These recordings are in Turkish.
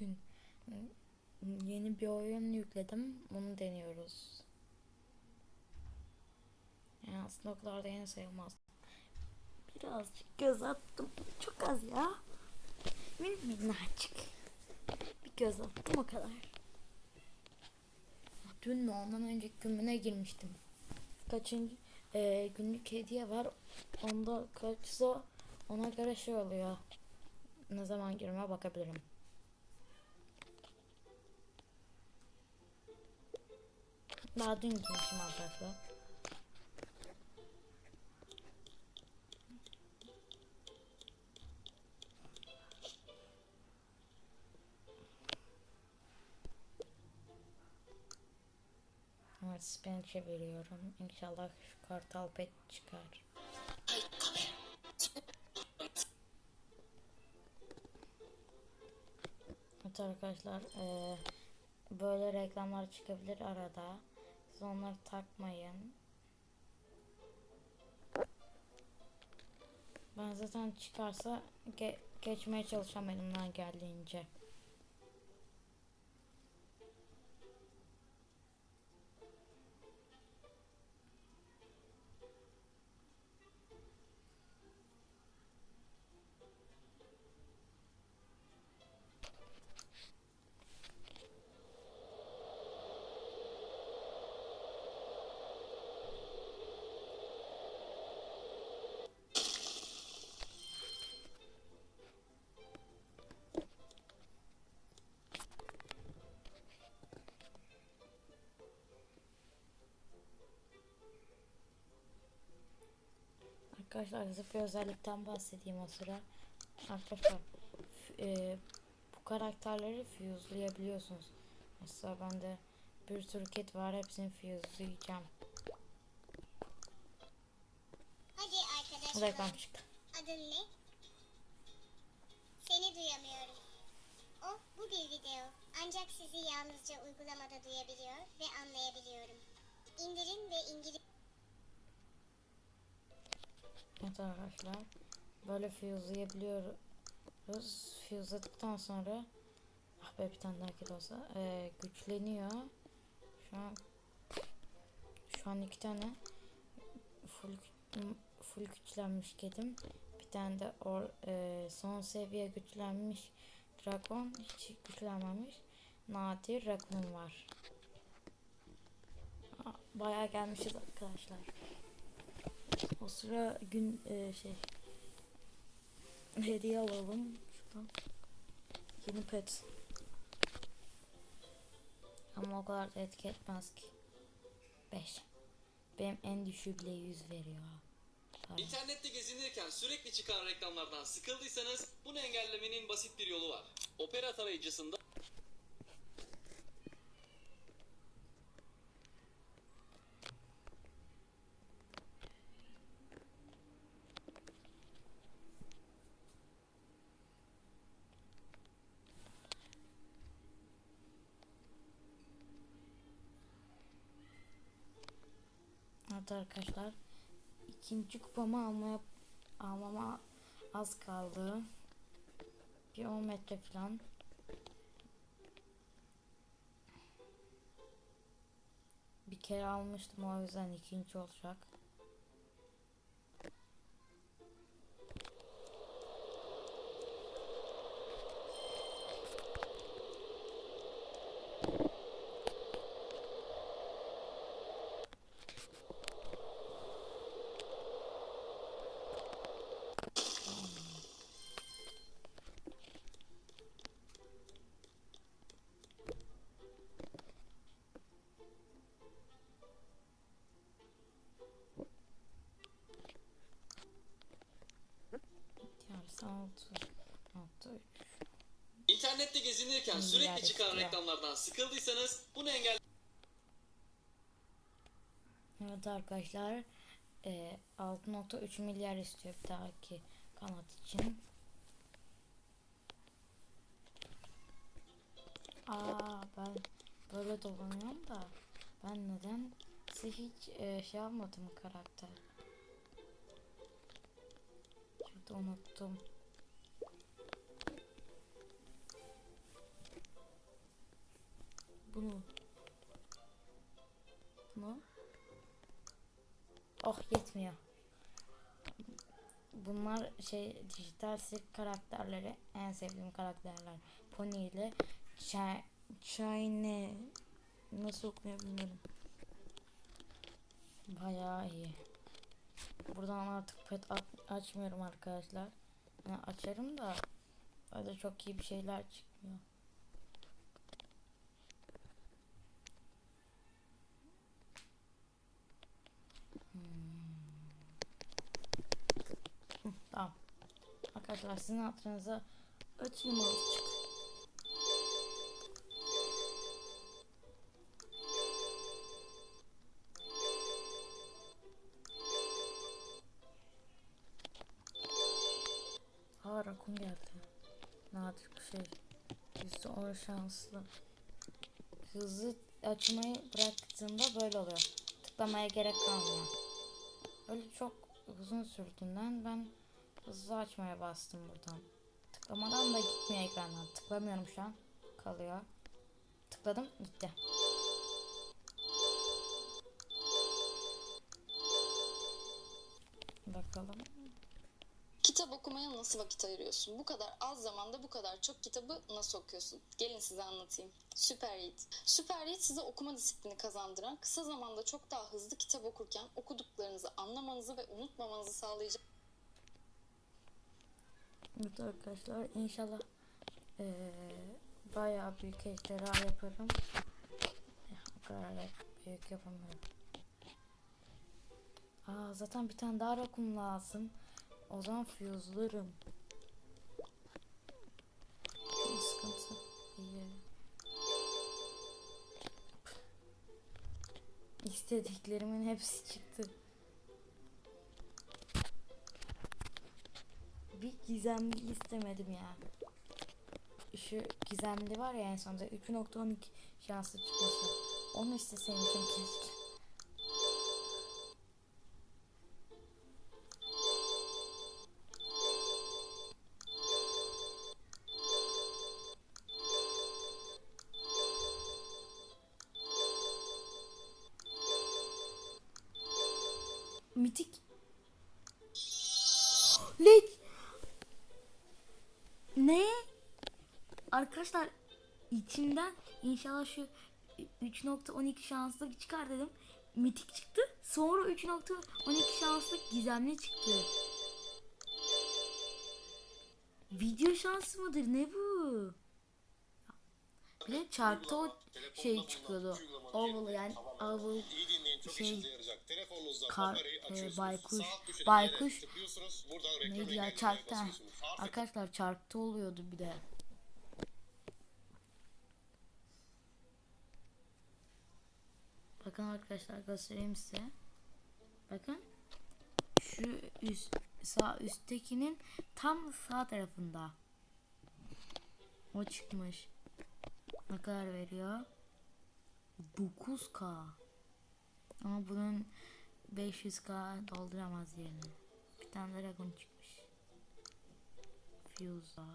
Bugün yeni bir oyun yükledim. Onu deniyoruz. Yani aslında o kadar da yeni sayılmaz. Birazcık göz attım. Çok az ya. Min minnacık. Bir göz attım o kadar. Dün mü ondan önceki gününe girmiştim. Kaçıncı e, günlük hediye var. Onda kaçsa ona göre şey oluyor. Ne zaman girmeye bakabilirim. Daha dün girmişim arkadaşlar. Evet spin çeviriyorum. İnşallah şu kartal pet çıkar. Evet arkadaşlar eee, böyle reklamlar çıkabilir arada. Siz onları takmayın. Ben zaten çıkarsa ge- geçmeye çalışacağım elimden geldiğince. Arkadaşlar size bir özellikten bahsedeyim o sıra. Arkadaşlar e, bu karakterleri fuse'layabiliyorsunuz. Mesela bende bir sürü kit var hepsini fuse'layacağım. Hadi arkadaşlar. Reklam çıktı. Adın ne? Seni duyamıyorum. O bu bir video. Ancak sizi yalnızca uygulamada duyabiliyor ve anlayabiliyorum. İndirin ve İngiliz Evet arkadaşlar. Böyle fuse'layabiliyoruz. Fuse'ladıktan sonra ah be bir tane daha kit olsa e, güçleniyor. Şu an şu an iki tane full full güçlenmiş kedim. Bir tane de or, e, son seviye güçlenmiş dragon hiç güçlenmemiş. Nadir rakun var. Bayağı gelmişiz arkadaşlar. O sıra gün e, şey hediye alalım şuradan. Yeni pet. Ama o kadar da etki etmez ki. 5. Benim en düşüğü bile 100 veriyor. Para. İnternette gezinirken sürekli çıkan reklamlardan sıkıldıysanız bunu engellemenin basit bir yolu var. Opera tarayıcısında Evet arkadaşlar. ikinci kupamı almaya almama az kaldı. Bir 10 metre falan. Bir kere almıştım o yüzden ikinci olacak. Yarısı 6 6 3 internette gezinirken sürekli çıkan reklamlardan sıkıldıysanız bunu engelle Evet arkadaşlar e, 6.3 milyar istiyor bir dahaki kanat için. Aa ben böyle dolanıyorum da ben neden hiç e, şey almadım karakter. Şurada unuttum. Bunu. Bunu. Oh yetmiyor. Bunlar şey dijital sirk karakterleri en sevdiğim karakterler. Pony ile Ch- Chine nasıl okunuyor bilmiyorum. Bayağı iyi. Buradan artık pet açmıyorum arkadaşlar. Yani açarım da öyle çok iyi bir şeyler çıkmıyor. Hı, tamam. Arkadaşlar sizin hatırınıza öt şanslı. Hızlı açmayı bıraktığımda böyle oluyor. Tıklamaya gerek kalmıyor. Öyle çok uzun sürdüğünden ben hızlı açmaya bastım buradan. Tıklamadan da gitmiyor ekrandan. Tıklamıyorum şu an. Kalıyor. Tıkladım gitti. Bakalım. Okumaya nasıl vakit ayırıyorsun? Bu kadar az zamanda bu kadar çok kitabı nasıl okuyorsun? Gelin size anlatayım. Süper Read. Süper Read size okuma disiplini kazandıran, kısa zamanda çok daha hızlı kitap okurken okuduklarınızı anlamanızı ve unutmamanızı sağlayacak Evet arkadaşlar inşallah eee bayağı büyük ejderha yaparım. O kadar da büyük yapamıyorum. Aa zaten bir tane daha rakun lazım. O zaman fuse'larım. Sıkıntı. İyi. İstediklerimin hepsi çıktı. Bir gizemli istemedim ya. Şu gizemli var ya en sonunda 3.12 şanslı çıkması. Onu isteseymişim keşke. İçinden inşallah şu 3.12 şanslı çıkar dedim. Mitik çıktı. Sonra 3.12 şanslı gizemli çıktı. Video şansı mıdır? Ne bu? Bir de çarptı o şey çıkıyordu. Oval yani oval Şey, kar- e, baykuş- baykuş- neydi ya çarptı. Arkadaşlar çarptı oluyordu bir de. Bakın arkadaşlar göstereyim size. Bakın. Şu üst sağ üsttekinin tam sağ tarafında. O çıkmış. Ne kadar veriyor? 9k. Ama bunun 500k dolduramaz yerini. Bir tane dragon çıkmış. Fuse'a.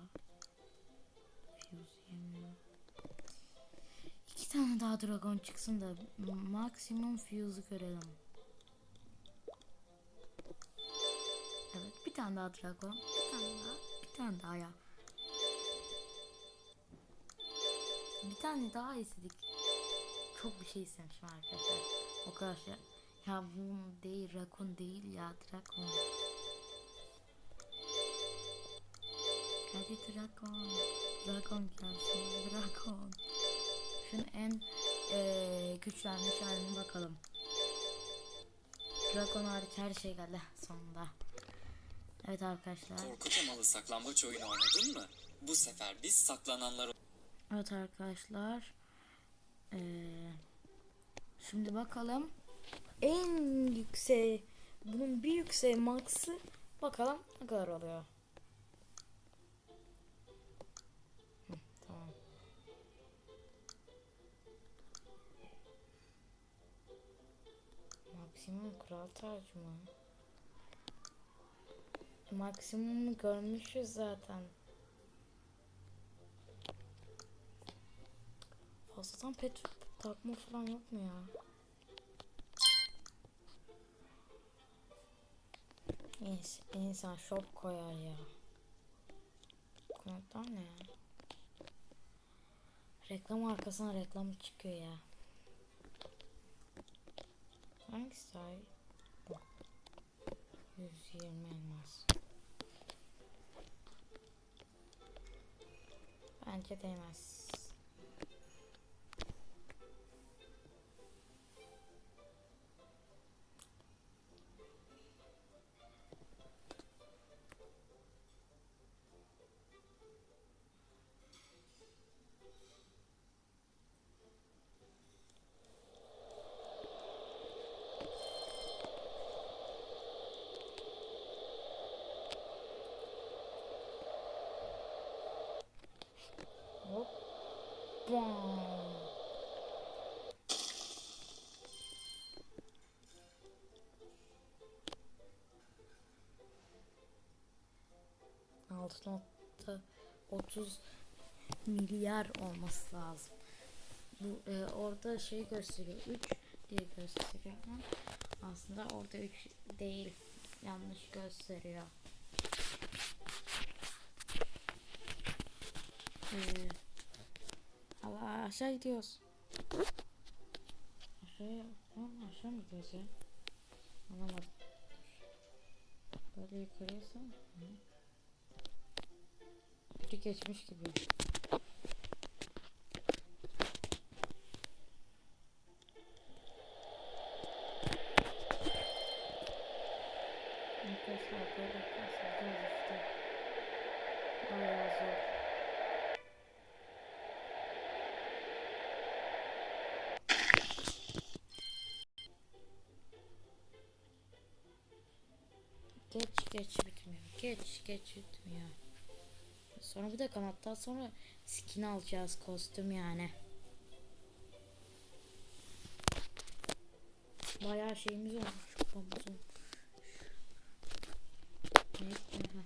Fuse yemiyor. Tane daha dragon çıksın da maksimum fuse'u görelim. Evet bir tane daha dragon. Bir tane daha. Bir tane daha ya. Bir tane daha istedik. Çok bir şey istemişim arkadaşlar. O kadar şey. Ya bu değil rakun değil ya dragon. Hadi dragon. Dragon gelsin. Dragon. Şunun en eee güçlenmiş haline bakalım. Dragon hariç her şey geldi sonunda. Evet arkadaşlar. Korku temalı saklambaç oyunu oynadın mı? Bu sefer biz saklananlar Evet arkadaşlar. Eee, şimdi bakalım. En yüksek bunun bir yüksek max'ı bakalım ne kadar oluyor. Maksimum kral tacı? Maksimumu görmüşüz zaten. Fazladan pet takma falan yok mu ya? İns insan shop koyar ya. Koyaktan ne ya? Reklam arkasına reklam çıkıyor ya. Hangisi daha iyi? Bu. 120 elmas. Bence değmez. Bam. Altı nokta otuz milyar olması lazım. Bu e, orada şey gösteriyor 3 diye gösteriyor aslında orada 3 değil yanlış gösteriyor. Allah aşağı gidiyoruz. Aşağıya, Aa, aşağı mı gidiyoruz ya? Anlamadım. Böyle yukarıysa. Biri geçmiş gibi. Arkadaşlar böyle kasılacağız işte. Bayağı zor. Geç bitmiyor. Geç geç bitmiyor. Sonra bir de kanattan sonra skin alacağız kostüm yani. Bayağı şeyimiz olmuş. Kupamız olmuş. Ne? Aha.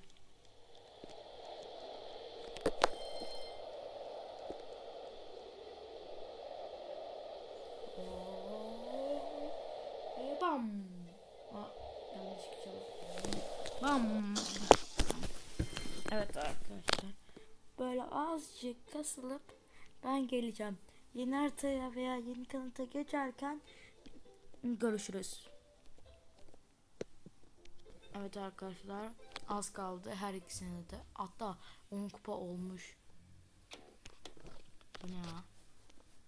Oo. Bam. Aa, yanlış çaldım. Bam. Evet arkadaşlar. Böyle azıcık kasılıp ben geleceğim. Yeni haritaya veya yeni kanıta geçerken görüşürüz. Evet arkadaşlar az kaldı her ikisine de. Hatta 10 kupa olmuş. Bu ne ya?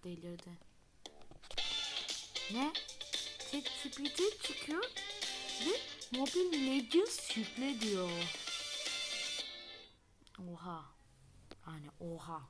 Delirdi. Ne? ChatGPT çıkıyor ve Mobile Legends yükle diyor. Oha. Yani oha.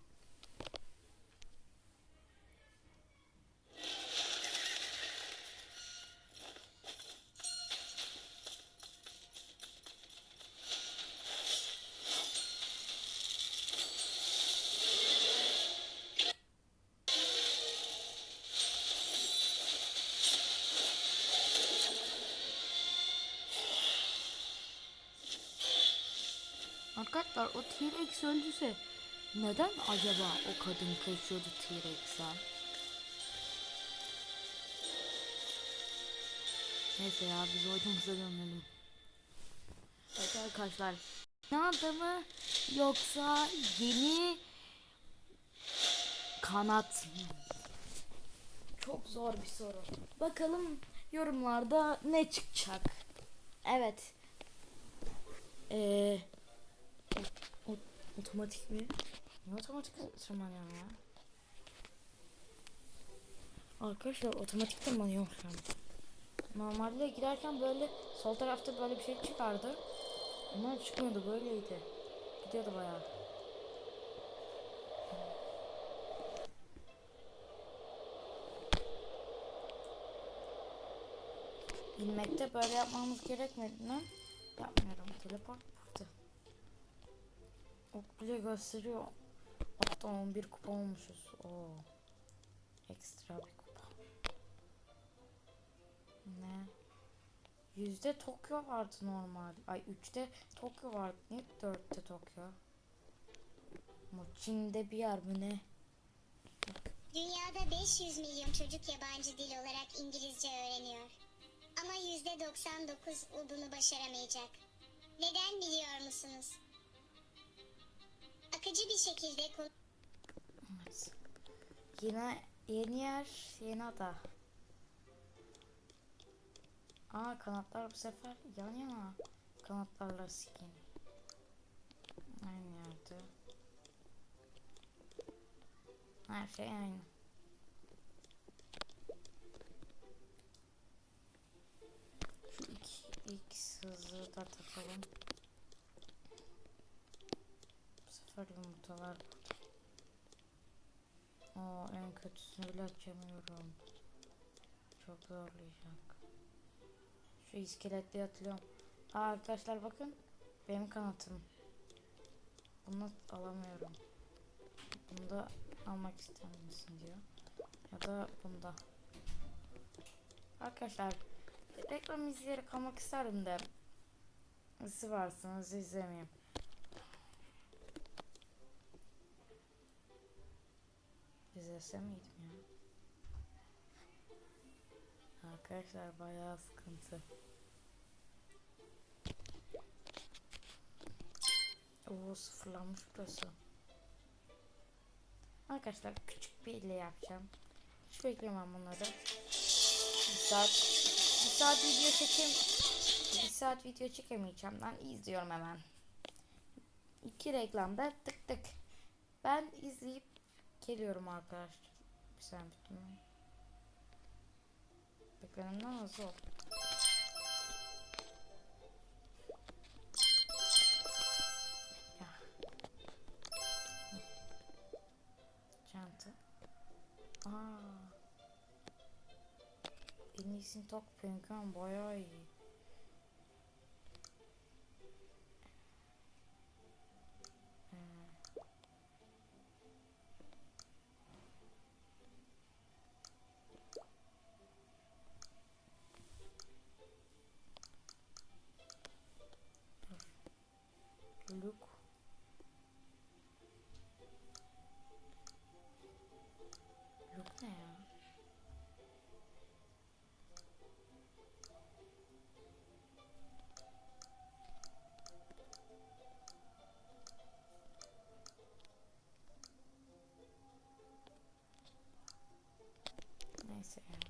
Arkadaşlar o T-Rex öldüyse neden acaba o kadın kaçıyordu T-Rex'e? Neyse ya biz oyunumuza dönelim. Evet arkadaşlar. Ne adamı yoksa yeni kanat mı? Çok zor bir soru. Bakalım yorumlarda ne çıkacak. Evet. Eee o, otomatik mi? Ne otomatik tırmanıyorum ya? Arkadaşlar otomatik tırmanıyorum şu an. Normalde giderken böyle sol tarafta böyle bir şey çıkardı. Ama çıkmıyordu böyleydi. Gidiyordu bayağı. İnmekte böyle yapmamız gerekmediğinden yapmıyorum. Teleport burada. Ok bile gösteriyor. Hatta 11 kupa olmuşuz. Oo. Ekstra bir kupa. Ne? Yüzde Tokyo vardı normal. Ay üçte Tokyo vardı. Ne dörtte Tokyo? Ama Çin'de bir yer mi ne? Dünyada 500 milyon çocuk yabancı dil olarak İngilizce öğreniyor. Ama %99 bunu başaramayacak. Neden biliyor musunuz? Akıcı bir şekilde konu... Yine yeni yer, yeni ada. Aa kanatlar bu sefer yan yana. Kanatlarla skin. Aynı yerde. Her şey aynı. Şu iki X hızı da takalım. Bu sefer yumurtalar burada. Aa en kötüsünü bile açamıyorum. Çok zorlayacak. Şu iskeletli atlıyorum. Aa arkadaşlar bakın. Benim kanatım. Bunu alamıyorum. Bunu da almak ister misin diyor. Ya da bunda. Arkadaşlar reklam izleyerek almak isterdim de. Siz varsınız izlemeyeyim. İzlesem miydim ya? Arkadaşlar bayağı sıkıntı. Oo sıfırlanmış burası. Arkadaşlar küçük bir ile yapacağım. Hiç beklemem bunları. Bir saat, bir saat video çekeyim. Bir saat video çekemeyeceğim. Ben izliyorum hemen. İki reklamda tık tık. Ben izleyip geliyorum arkadaşlar. Bir saniye bitmiyor. Beklenimden hızlı ol. Çanta. Aa. En iyisini tak penguin bayağı iyi. Neyse ya.